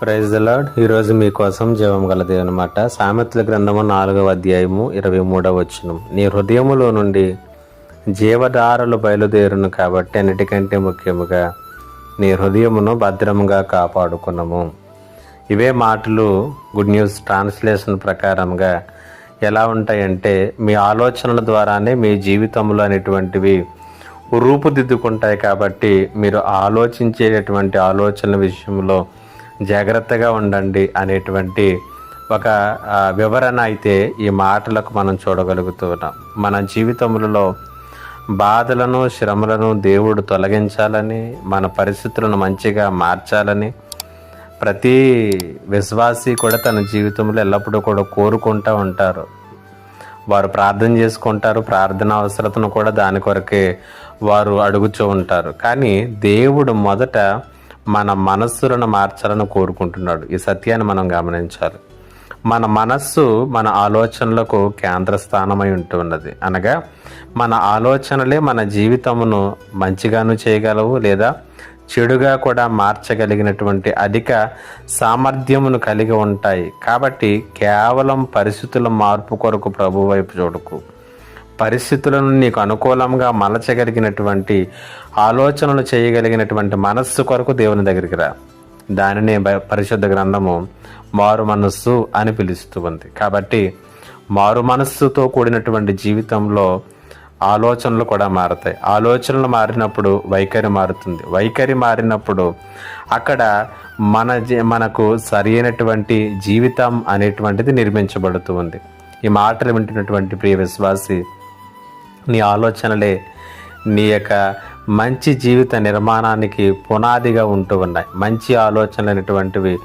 Praise lord ఈరోజు మీకోసం జీవం గలది అనమాట సామెతల గ్రంథము నాలుగవ అధ్యాయము ఇరవై మూడవ వచనం. నీ హృదయములో నుండి జీవధారలు బయలుదేరును కాబట్టి అన్నిటికంటే ముఖ్యముగా నీ హృదయమును భద్రముగా కాపాడుకున్నాము ఇవే మాటలు గుడ్ న్యూస్ ట్రాన్స్లేషన్ ప్రకారంగా ఎలా ఉంటాయంటే మీ ఆలోచనల ద్వారానే మీ జీవితంలో అనేటువంటివి రూపుదిద్దుకుంటాయి కాబట్టి మీరు ఆలోచించేటటువంటి ఆలోచనల విషయంలో జాగ్రత్తగా ఉండండి అనేటువంటి ఒక వివరణ అయితే ఈ మాటలకు మనం చూడగలుగుతున్నాం. మన జీవితములలో బాధలను శ్రమలను దేవుడు తొలగించాలని మన పరిస్థితులను మంచిగా మార్చాలని ప్రతి విశ్వాసి కూడా తన జీవితంలో ఎల్లప్పుడూ కూడా కోరుకుంటూ ఉంటారు. వారు ప్రార్థన చేసుకుంటారు ప్రార్థన అవసరతను కూడా దాని కొరకే వారు అడుగుతూ ఉంటారు. కానీ దేవుడు మొదట మన మనస్సులను మార్చాలని కోరుకుంటున్నాడు. ఈ సత్యాన్ని మనం గమనించాలి. మన మనస్సు మన ఆలోచనలకు కేంద్ర స్థానమై ఉంటున్నది. అనగా మన ఆలోచనలే మన జీవితమును మంచిగాను చేయగలవు లేదా చెడుగా కూడా మార్చగలిగినటువంటి అధిక సామర్థ్యమును కలిగి ఉంటాయి. కాబట్టి కేవలం పరిస్థితుల మార్పు కొరకు ప్రభు వైపు చూడకు. పరిస్థితులను నీకు అనుకూలంగా మలచగలిగినటువంటి ఆలోచనలు చేయగలిగినటువంటి మనస్సు కొరకు దేవుని దగ్గరికి రా. దానినే పరిశుద్ధ గ్రంథము మారు మనస్సు అని పిలుస్తూ ఉంది. కాబట్టి మారు మనస్సుతో కూడినటువంటి జీవితంలో ఆలోచనలు కూడా మారుతాయి. ఆలోచనలు మారినప్పుడు వైఖరి మారుతుంది. వైఖరి మారినప్పుడు అక్కడ మన మనకు సరి అయినటువంటి జీవితం అనేటువంటిది నిర్మించబడుతూ ఉంది. ఈ మాటలు వింటున్నటువంటి ప్రియ విశ్వాసి నీ ఆలోచనలే నీ యొక్క మంచి జీవిత నిర్మాణానికి పునాదిగా ఉంటూ ఉన్నాయి. మంచి ఆలోచనలు అనేటువంటివి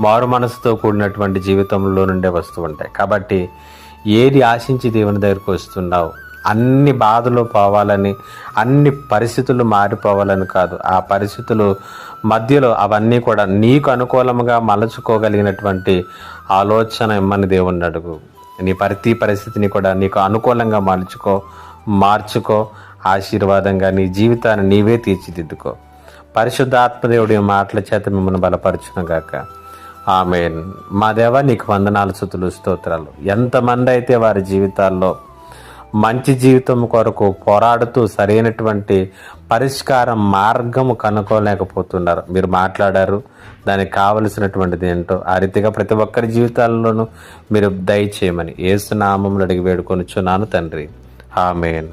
మారు మనసుతో కూడినటువంటి జీవితంలో నుండే వస్తూ ఉంటాయి. కాబట్టి ఏది ఆశించి దేవుని దగ్గరికి వస్తున్నావు? అన్ని బాధలు పోవాలని అన్ని పరిస్థితులు మారిపోవాలని కాదు. ఆ పరిస్థితులు మధ్యలో అవన్నీ కూడా నీకు అనుకూలంగా మలచుకోగలిగినటువంటి ఆలోచన ఇమ్మని దేవుణ్ణి అడుగు. నీ ప్రతి పరిస్థితిని కూడా నీకు అనుకూలంగా మలుచుకో. మార్చుకో ఆశీర్వాదంగా నీ జీవితాన్ని నీవే తీర్చిదిద్దుకో. పరిశుద్ధ ఆత్మదేవుడి మాటల చేత మిమ్మల్ని బలపరచునుగాక. ఆమె మా దేవ నీకు వందనాలు సుతులు స్తోత్రాలు. ఎంతమంది అయితే వారి జీవితాల్లో మంచి జీవితం కొరకు పోరాడుతూ సరైనటువంటి పరిష్కారం మార్గము కనుక్కోలేకపోతున్నారు. మీరు మాట్లాడారు దానికి కావలసినటువంటిది ఏంటో ఆ రీతిగా ప్రతి ఒక్కరి జీవితాల్లోనూ మీరు దయచేయమని ఏసునామంలో అడిగి వేడుకొనిచ్చున్నాను తండ్రి. อาเมน